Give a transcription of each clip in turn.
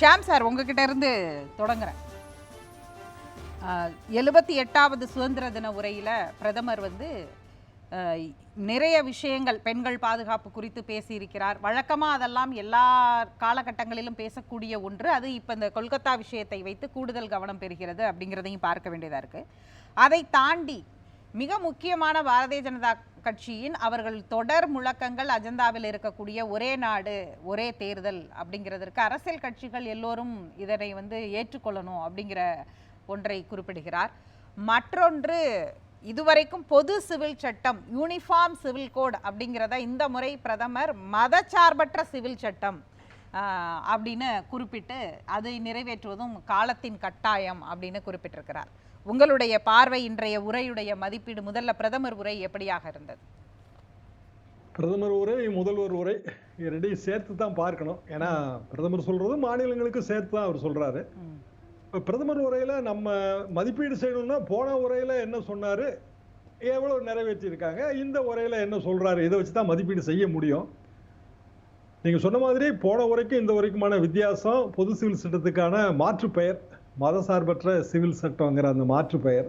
Sham sir உங்ககிட்ட இருந்து தொடங்குறேன். எழுபத்தி எட்டாவது சுதந்திர தின உரையில் பிரதமர் வந்து நிறைய விஷயங்கள் பெண்கள் பாதுகாப்பு குறித்து பேசியிருக்கிறார். வழக்கமாக அதெல்லாம் எல்லா காலகட்டங்களிலும் பேசக்கூடிய ஒன்று. அது இப்போ இந்த கொல்கத்தா விஷயத்தை வைத்து கூடுதல் கவனம் பெறுகிறது அப்படிங்கிறதையும் பார்க்க வேண்டியதாக இருக்குது அதை தாண்டி மிக முக்கியமான பாரதிய ஜனதா கட்சியின் அவர்கள் தொடர் முழக்கங்கள் அஜெண்டாவில் இருக்கக்கூடிய ஒரே நாடு ஒரே தேர்தல் அப்படிங்கிறதற்கு அரசியல் கட்சிகள் எல்லோரும் இதனை வந்து ஏற்றுக்கொள்ளணும் அப்படிங்கிற ஒன்றை குறிப்பிடுகிறார். மற்றொன்று இதுவரைக்கும் பொது சிவில் சட்டம் யூனிஃபார்ம் சிவில் கோட் அப்படிங்கிறத இந்த முறை பிரதமர் மதச்சார்பற்ற சிவில் சட்டம் அப்படின்னு குறிப்பிட்டு அதை நிறைவேற்றுவதும் காலத்தின் கட்டாயம் அப்படின்னு குறிப்பிட்டிருக்கிறார். உங்களுடைய பார்வை இன்றைய உரையுடைய மதிப்பீடு முதல்ல பிரதமர் உரை எப்படியாக இருந்தது? பிரதமர் உரை முதல்வர் உரை ரெண்டையும் சேர்த்து தான் பார்க்கணும். ஏன்னா பிரதமர் சொல்றது மாநிலங்களுக்கு சேர்த்து தான் அவர் சொல்றாரு. இப்ப பிரதமர் உரையில நம்ம மதிப்பீடு செய்யணும்னா போன உரையில என்ன சொன்னாரு? எவ்வளவு நிறைவேற்றி இருக்காங்க இந்த உரையில என்ன சொல்றாரு? இதை வச்சு தான் மதிப்பீடு செய்ய முடியும். நீங்கள் சொன்ன மாதிரி போன வரைக்கும் இந்த வரைக்குமான வித்தியாசம் பொது சிவில் சட்டத்துக்கான மாற்று பெயர் மதசார்பற்ற சிவில் சட்டங்கிற அந்த மாற்று பெயர்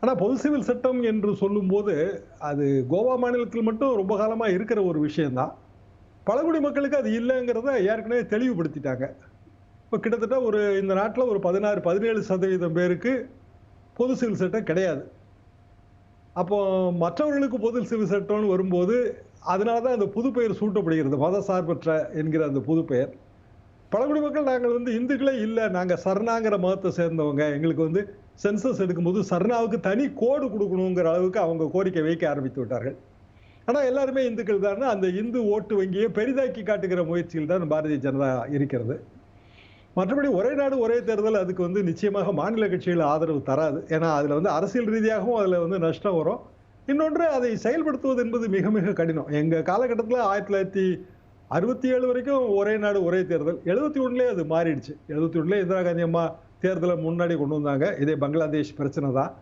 ஆனால் பொது சிவில் சட்டம் என்று சொல்லும்போது அது கோவா மாநிலத்தில் மட்டும் ரொம்ப காலமாக இருக்கிற ஒரு விஷயந்தான் பழங்குடி மக்களுக்கு அது இல்லைங்கிறத ஏற்கனவே தெளிவுபடுத்திட்டாங்க. இப்போ கிட்டத்தட்ட ஒரு இந்த நாட்டில் ஒரு பதினாறு பதினேழு சதவீதம் பேருக்கு பொது சிவில் சட்டம் கிடையாது. அப்போ மற்றவர்களுக்கு பொது சிவில் சட்டம்னு வரும்போது அதனால தான் அந்த புது பெயர் சூட்டப்படுகிறது மதசார்பற்ற என்கிற அந்த புது பெயர் பழங்குடி மக்கள் நாங்கள் வந்து இந்துக்களே இல்லை. நாங்கள் சரணாங்கிற மதத்தை சேர்ந்தவங்க. எங்களுக்கு வந்து சென்சஸ் எடுக்கும்போது சர்ணாவுக்கு தனி கோடு கொடுக்கணுங்கிற அளவுக்கு அவங்க கோரிக்கை வைக்க ஆரம்பித்து விட்டார்கள். ஆனால் எல்லாருமே இந்துக்கள் தான். அந்த இந்து ஓட்டு வங்கியை பெரிதாக்கி காட்டுகிற முயற்சியில் தான் பாரதிய ஜனதா இருக்கிறது. மற்றபடி ஒரே நாடு ஒரே தேர்தல் அதுக்கு வந்து நிச்சயமாக மாநில கட்சிகள் ஆதரவு தராது. ஏன்னா அதில் வந்து அரசியல் ரீதியாகவும் அதில் வந்து நஷ்டம் வரும். இன்னொன்று அதை செயல்படுத்துவது என்பது மிக மிக கடினம். எங்கள் காலகட்டத்தில் ஆயிரத்தி தொள்ளாயிரத்தி அறுபத்தி ஏழு வரைக்கும் ஒரே நாடு ஒரே தேர்தல். எழுபத்தி ஒன்றுலேயே அது மாறிடுச்சு. எழுபத்தி ஒன்றுலேயே இந்திரா காந்தி அம்மா தேர்தலை முன்னாடி கொண்டு வந்தாங்க. இதே பங்களாதேஷ் பிரச்சனை தான்.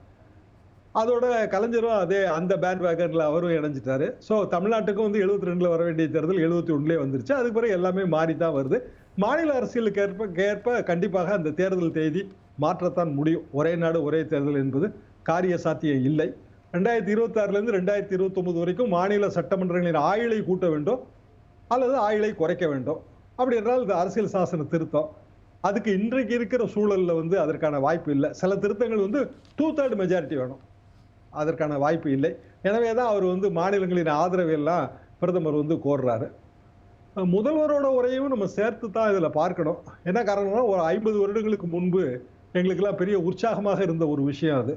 அதோட கலைஞரும் அதே அந்த பேண்ட் வேகனில் அவரும் இணைஞ்சிட்டாரு. ஸோ தமிழ்நாட்டுக்கும் வந்து எழுபத்தி ரெண்டில் வர வேண்டிய தேர்தல் எழுபத்தி ஒன்றுலேயே வந்துருச்சு. அதுக்கு பிறகு எல்லாமே மாறி தான் வருது. மாநில அரசியலுக்கு ஏற்ப ஏற்ப கண்டிப்பாக அந்த தேர்தல் தேதி மாற்றத்தான் முடியும். ஒரே நாடு ஒரே தேர்தல் என்பது காரிய சாத்தியம் இல்லை. ரெண்டாயிரத்தி இருபத்தாறுலேருந்து ரெண்டாயிரத்தி இருபத்தொம்பது வரைக்கும் மாநில சட்டமன்றங்களின் ஆயுளை கூட்ட வேண்டும் அல்லது ஆயுளை குறைக்க வேண்டும். அப்படி என்றால் இது அரசியல் சாசன திருத்தம். அதுக்கு இன்றைக்கு இருக்கிற சூழலில் வந்து அதற்கான வாய்ப்பு இல்லை. சில திருத்தங்கள் வந்து டூ தேர்ட் மெஜாரிட்டி வேணும். அதற்கான வாய்ப்பு இல்லை. எனவே தான் அவர் வந்து மாநிலங்களின் ஆதரவையெல்லாம் பிரதமர் வந்து கோர்றாரு. முதல்வரோட உரையும் நம்ம சேர்த்து தான் இதில் பார்க்கணும். என்ன காரணம்னா ஒரு ஐம்பது வருடங்களுக்கு முன்பு எங்களுக்கெல்லாம் பெரிய உற்சாகமாக இருந்த ஒரு விஷயம் அது.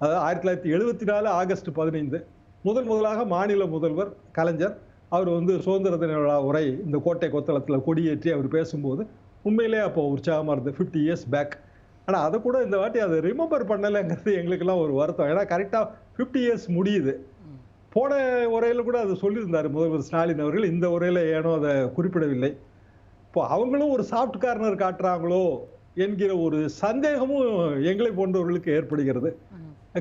அதாவது ஆயிரத்தி தொள்ளாயிரத்தி எழுபத்தி நாலு ஆகஸ்ட் பதினைந்து முதல் முதலாக மாநில முதல்வர் கலைஞர் அவர் வந்து சுதந்திர தின விழா உரை இந்த கோட்டை கொத்தளத்தில் கொடியேற்றி அவர் பேசும்போது உண்மையிலே அப்போ உற்சாகமாக இருந்தது ஃபிஃப்டி இயர்ஸ் பேக் ஆனால் அதை கூட இந்த வாட்டி அதை ரிமெம்பர் பண்ணலைங்கிறது எங்களுக்கெல்லாம் ஒரு வருத்தம். ஏன்னா கரெக்டாக ஃபிஃப்டி இயர்ஸ் முடியுது. போன உரையில் கூட அது சொல்லியிருந்தார் முதல்வர் ஸ்டாலின் அவர்கள் இந்த உரையில ஏனோ அதை குறிப்பிடவில்லை. இப்போ அவங்களும் ஒரு சாஃப்ட் கார்னர் காட்டுறாங்களோ என்கிற ஒரு சந்தேகமும் எங்களை போன்றவர்களுக்கு ஏற்படுகிறது.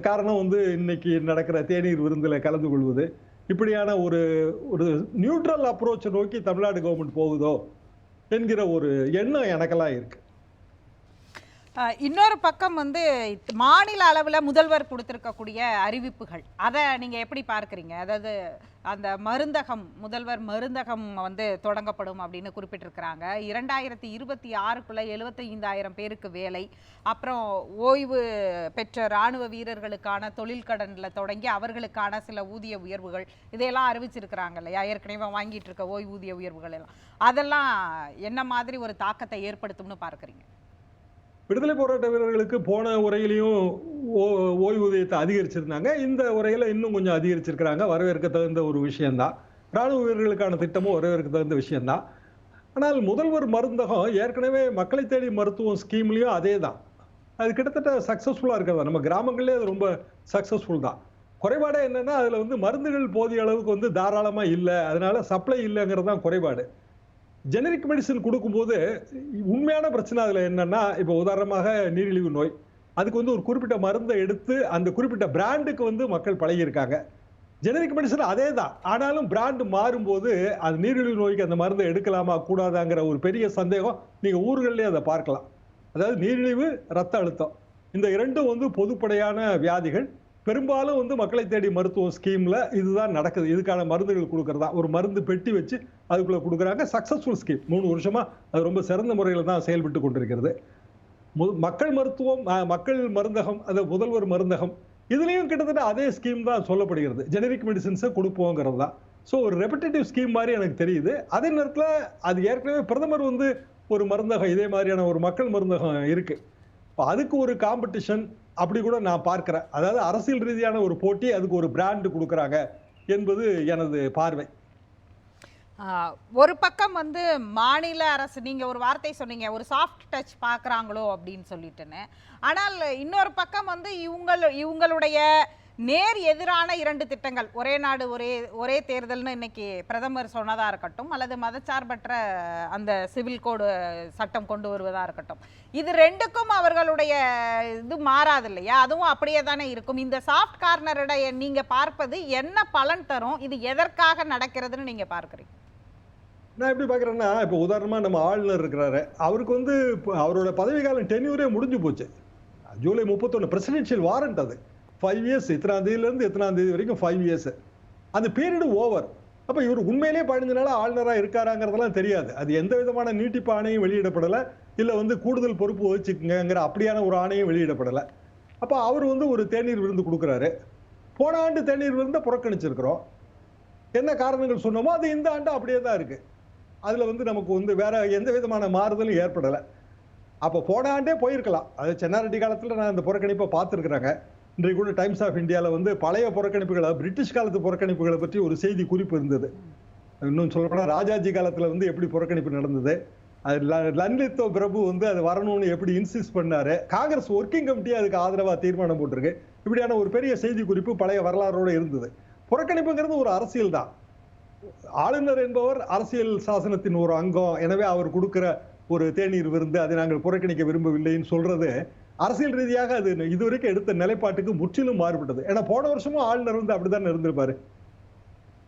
காரணம் வந்து இன்னைக்கு நடக்கிற தேநீர் விருந்தில் கலந்து கொள்வது. இப்படியான ஒரு ஒரு நியூட்ரல் அப்ரோச்சை நோக்கி தமிழ்நாடு கவர்மெண்ட் போகுதோ என்கிற ஒரு எண்ணம் எனக்கெல்லாம் இருக்கு. இன்னொரு பக்கம் வந்து மாநில அளவில் முதல்வர் கொடுத்திருக்கக்கூடிய அறிவிப்புகள். அதை நீங்கள் எப்படி பார்க்குறீங்க? அதாவது அந்த மருந்தகம் முதல்வர் மருந்தகம் வந்து தொடங்கப்படும் அப்படின்னு குறிப்பிட்டிருக்கிறாங்க. இரண்டாயிரத்தி இருபத்தி ஆறுக்குள்ளே எழுபத்தைந்தாயிரம் பேருக்கு வேலை. அப்புறம் ஓய்வு பெற்ற இராணுவ வீரர்களுக்கான தொழில் கடனில் தொடங்கி அவர்களுக்கான சில ஊதிய உயர்வுகள் இதையெல்லாம் அறிவிச்சிருக்கிறாங்க இல்லையா? ஏற்கனவே வாங்கிட்டு இருக்க ஓய்வூதிய உயர்வுகள் எல்லாம். அதெல்லாம் என்ன மாதிரி ஒரு தாக்கத்தை ஏற்படுத்தும்னு பார்க்குறீங்க? விடுதலை போராட்ட வீரர்களுக்கு போன உரையிலையும் ஓ- ஓய்வூதியத்தை அதிகரிச்சிருந்தாங்க. இந்த உரையில இன்னும் கொஞ்சம் அதிகரிச்சிருக்கிறாங்க. வரவேற்க தகுந்த ஒரு விஷயம்தான். ராணுவ வீரர்களுக்கான திட்டமும் வரவேற்க தகுந்த விஷயம்தான். ஆனால் முதல்வர் மருந்தகம் ஏற்கனவே மக்களை தேடி மருத்துவம் ஸ்கீம்லேயும் அதே தான் அது கிட்டத்தட்ட சக்ஸஸ்ஃபுல்லாக இருக்கிறதா. நம்ம கிராமங்கள்லேயே அது ரொம்ப சக்ஸஸ்ஃபுல் தான். குறைபாடே என்னன்னா அதில் வந்து மருந்துகள் போதிய அளவுக்கு வந்து தாராளமாக இல்லை. அதனால சப்ளை இல்லைங்கிறது தான் குறைபாடு. ஜெனரிக் மெடிசன் கொடுக்கும்போது உண்மையான பிரச்சனை அதில் என்னன்னா இப்போ உதாரணமாக நீரிழிவு நோய். அதுக்கு வந்து ஒரு குறிப்பிட்ட மருந்தை எடுத்து அந்த குறிப்பிட்ட பிராண்டுக்கு வந்து மக்கள் பழகியிருக்காங்க. ஜெனரிக் மெடிசன் அதே தான் ஆனாலும் பிராண்டு மாறும்போது அது நீரிழிவு நோய்க்கு அந்த மருந்தை எடுக்கலாமா கூடாதாங்கிற ஒரு பெரிய சந்தேகம் நீங்கள் ஊர்களிலே அதை பார்க்கலாம். அதாவது நீரிழிவு ரத்த அழுத்தம். இந்த இரண்டும் வந்து பொதுப்படையான வியாதிகள். பெரும்பாலும் வந்து மக்களை தேடி மருத்துவம் ஸ்கீமில் இதுதான் நடக்குது. இதுக்கான மருந்துகள் கொடுக்கறதா? ஒரு மருந்து பெட்டி வச்சு அதுக்குள்ளே கொடுக்குறாங்க. சக்ஸஸ்ஃபுல் ஸ்கீம் மூணு வருஷமாக அது ரொம்ப சிறந்த முறையில் தான் செயல்பட்டு கொண்டிருக்கிறது. மு- மக்கள் மருத்துவம் மக்கள் மருந்தகம் அந்த முதல்வர் மருந்தகம் இதுலேயும் கிட்டத்தட்ட அதே ஸ்கீம் தான் சொல்லப்படுகிறது. ஜெனரிக் மெடிசின்ஸை கொடுப்போங்கிறது தான். ஸோ ஒரு ரெப்படேட்டிவ் ஸ்கீம் மாதிரி எனக்கு தெரியுது. அதே நேரத்தில் அது ஏற்கனவே பிரதமர் வந்து ஒரு மருந்தகம் இதே மாதிரியான ஒரு மக்கள் மருந்தகம் இருக்குது இப்போ அதுக்கு ஒரு காம்படிஷன் அப்படி கூட நான் பார்க்கிறேன். அதாவது அரசியல் ரீதியான ஒரு போட்டி அதுக்கு ஒரு பிராண்டு கொடுக்குறாங்க என்பது எனது பார்வை. ஒரு பக்கம் வந்து மாநில அரசு நீங்கள் ஒரு வார்த்தை சொன்னீங்க ஒரு சாஃப்ட் டச் பார்க்குறாங்களோ அப்படின்னு சொல்லிட்டுன்னு. ஆனால் இன்னொரு பக்கம் வந்து இவங்கள் இவங்களுடைய நேர் எதிரான இரண்டு திட்டங்கள். ஒரே நாடு ஒரே ஒரே தேர்தல்னு இன்னைக்கு பிரதமர் சொன்னதாக இருக்கட்டும் அல்லது மதச்சார்பற்ற அந்த சிவில் கோடு சட்டம் கொண்டு வருவதாக இருக்கட்டும். இது ரெண்டுக்கும் அவர்களுடைய இது மாறாது இல்லையா அதுவும் அப்படியே தானே இருக்கும். இந்த சாஃப்ட் கார்னரிடைய நீங்கள் பார்ப்பது என்ன பலன் தரும்? இது எதற்காக நடக்கிறதுன்னு நீங்கள் பார்க்குறீங்க. நான் எப்படி பார்க்குறேன்னா இப்போ உதாரணமாக நம்ம ஆளுநர் இருக்கிறாரு. அவருக்கு வந்து இப்போ அவரோட பதவி காலம் டென்யூரே முடிஞ்சு போச்சு. ஜூலை முப்பத்தொன்று பிரசிடென்ஷியல் வாரண்ட் அது. ஃபைவ் இயர்ஸ் இத்தனாம் தேதியிலேருந்து எத்தனாம் தேதி வரைக்கும் ஃபைவ் இயர்ஸ் அந்த பீரியடு ஓவர் அப்போ இவர் உண்மையிலே பதினஞ்சு நாள் ஆளுநராக இருக்காராங்கிறதெல்லாம் தெரியாது. அது எந்த விதமான நீட்டிப்பு ஆணையும் வெளியிடப்படலை. இல்லை வந்து கூடுதல் பொறுப்பு வச்சுக்கங்கிற அப்படியான ஒரு ஆணையும் வெளியிடப்படலை. அப்போ அவர் வந்து ஒரு தேநீர் விருந்து கொடுக்குறாரு. போன ஆண்டு தேநீர் விருந்தை புறக்கணிச்சிருக்கிறோம். என்ன காரணங்கள் சொன்னோமோ அது இந்த ஆண்டு அப்படியே தான் இருக்குது அதில் வந்து நமக்கு வந்து வேற எந்த விதமான மாறுதலும் ஏற்படலை. அப்போ போன ஆண்டே போயிருக்கலாம். அது சென்னாரெட்டி காலத்தில் நான் இந்த புறக்கணிப்பை பார்த்துருக்குறாங்க. இன்றைக்கு கூட டைம்ஸ் ஆஃப் இந்தியாவில் வந்து பழைய புறக்கணிப்புகளை பிரிட்டிஷ் காலத்து புறக்கணிப்புகளை பற்றி ஒரு செய்தி குறிப்பு இருந்தது. இன்னும் சொல்லப்போனால் ராஜாஜி காலத்தில் வந்து எப்படி புறக்கணிப்பு நடந்தது அது ல- பிரபு வந்து அது வரணும்னு எப்படி இன்சிஸ்ட் பண்ணாரு காங்கிரஸ் ஒர்க்கிங் கமிட்டி அதுக்கு ஆதரவாக தீர்மானம் போட்டிருக்கு. இப்படியான ஒரு பெரிய செய்தி குறிப்பு பழைய வரலாறோடு இருந்தது. புறக்கணிப்புங்கிறது ஒரு அரசியல் தான். ஆளுநர் என்பவர் அரசியல் சாசனத்தின் ஒரு அங்கம். எனவே அவர் கொடுக்குற ஒரு தேநீர் விருந்து அதை நாங்கள் புறக்கணிக்க விரும்பவில்லைன்னு சொல்றது அரசியல் ரீதியாக அது இதுவரைக்கும் எடுத்த நிலைப்பாட்டுக்கு முற்றிலும் மாறுபட்டது. ஏன்னா போன வருஷமும் ஆளுநர் வந்து அப்படிதான் இருந்திருப்பாரு.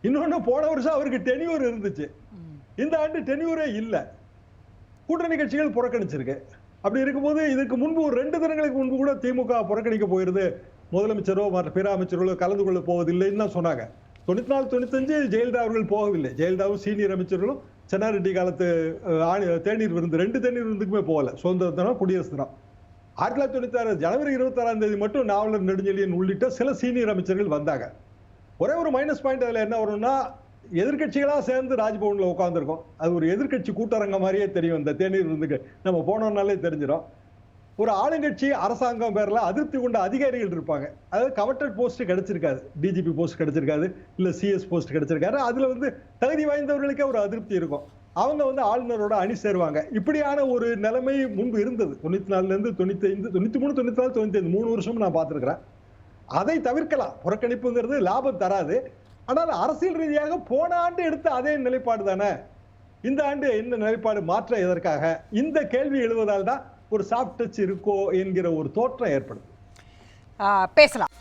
இன்னொன்னு போன வருஷம் அவருக்கு டெனியூர் இருந்துச்சு. இந்த ஆண்டு டெனியூரே இல்ல. கூட்டணி கட்சிகள் புறக்கணிச்சிருக்கு. அப்படி இருக்கும்போது இதுக்கு முன்பு ஒரு ரெண்டு தினங்களுக்கு முன்பு கூட திமுக புறக்கணிக்க போயிருது. முதலமைச்சரோ மற்ற பிற அமைச்சர்களோ கலந்து கொள்ள போவதில்லைன்னு தான் சொன்னாங்க. தொண்ணூத்தி நாலு தொண்ணூத்தஞ்சு ஜெயலலிதா அவர்கள் போகவில்லை. ஜெயலலிதாவும் சீனியர் அமைச்சர்களும் சென்னாரெட்டி காலத்து தேநீர் விருந்து ரெண்டு தேநீர் விருந்துக்குமே போகல. சுதந்திர தினம் குடியரசு தினம் ஆயிரத்தி தொள்ளாயிரத்தி தொண்ணூத்தி ஆறு ஜனவரி இருபத்தாறாம் தேதி மட்டும் நாவலர் நெடுஞ்செழியன் உள்ளிட்ட சில சீனியர் அமைச்சர்கள் வந்தாங்க. ஒரே ஒரு மைனஸ் பாயிண்ட் அதில் என்ன வரும்னா எதிர்கட்சிகளாக சேர்ந்து ராஜ்பவன்ல உட்காந்துருக்கோம் அது ஒரு எதிர்க்கட்சி கூட்டரங்க மாதிரியே தெரியும். இந்த தேநீர் விருந்துக்கு நம்ம போனோம்னாலே தெரிஞ்சிடும் ஒரு ஆளுங்கட்சி அரசாங்கம் பேர்ல அதிருப்தி கொண்ட அதிகாரிகள் இருப்பாங்க. அதாவது கவர்டட் போஸ்ட் கிடைச்சிருக்காது. டிஜிபி போஸ்ட் கிடைச்சிருக்காது. இல்ல சிஎஸ் போஸ்ட் கிடைச்சிருக்காரு அதுல வந்து தகுதி வாய்ந்தவர்களுக்கே ஒரு அதிருப்தி இருக்கும். அவங்க வந்து ஆளுநரோட அணி சேருவாங்க. இப்படியான ஒரு நிலைமை முன்பு இருந்தது. தொண்ணூத்தி நாலுல இருந்து தொண்ணூத்தி ஐந்து தொண்ணூத்தி மூணு தொண்ணூத்தி நாலு தொண்ணூத்தி ஐந்து மூணு வருஷம் நான் பார்த்துருக்கிறேன். அதை தவிர்க்கலாம். புறக்கணிப்புங்கிறது லாபம் தராது. ஆனால் அரசியல் ரீதியாக போன ஆண்டு எடுத்த அதே நிலைப்பாடு தானே? இந்த ஆண்டு என்ன நிலைப்பாடு மாற்ற எதற்காக? இந்த கேள்வி எழுவதால் தான் ஒரு சாஃப்ட் டச் இருக்கோ என்கிற ஒரு தோற்றம் ஏற்படுது. பேசலாம்.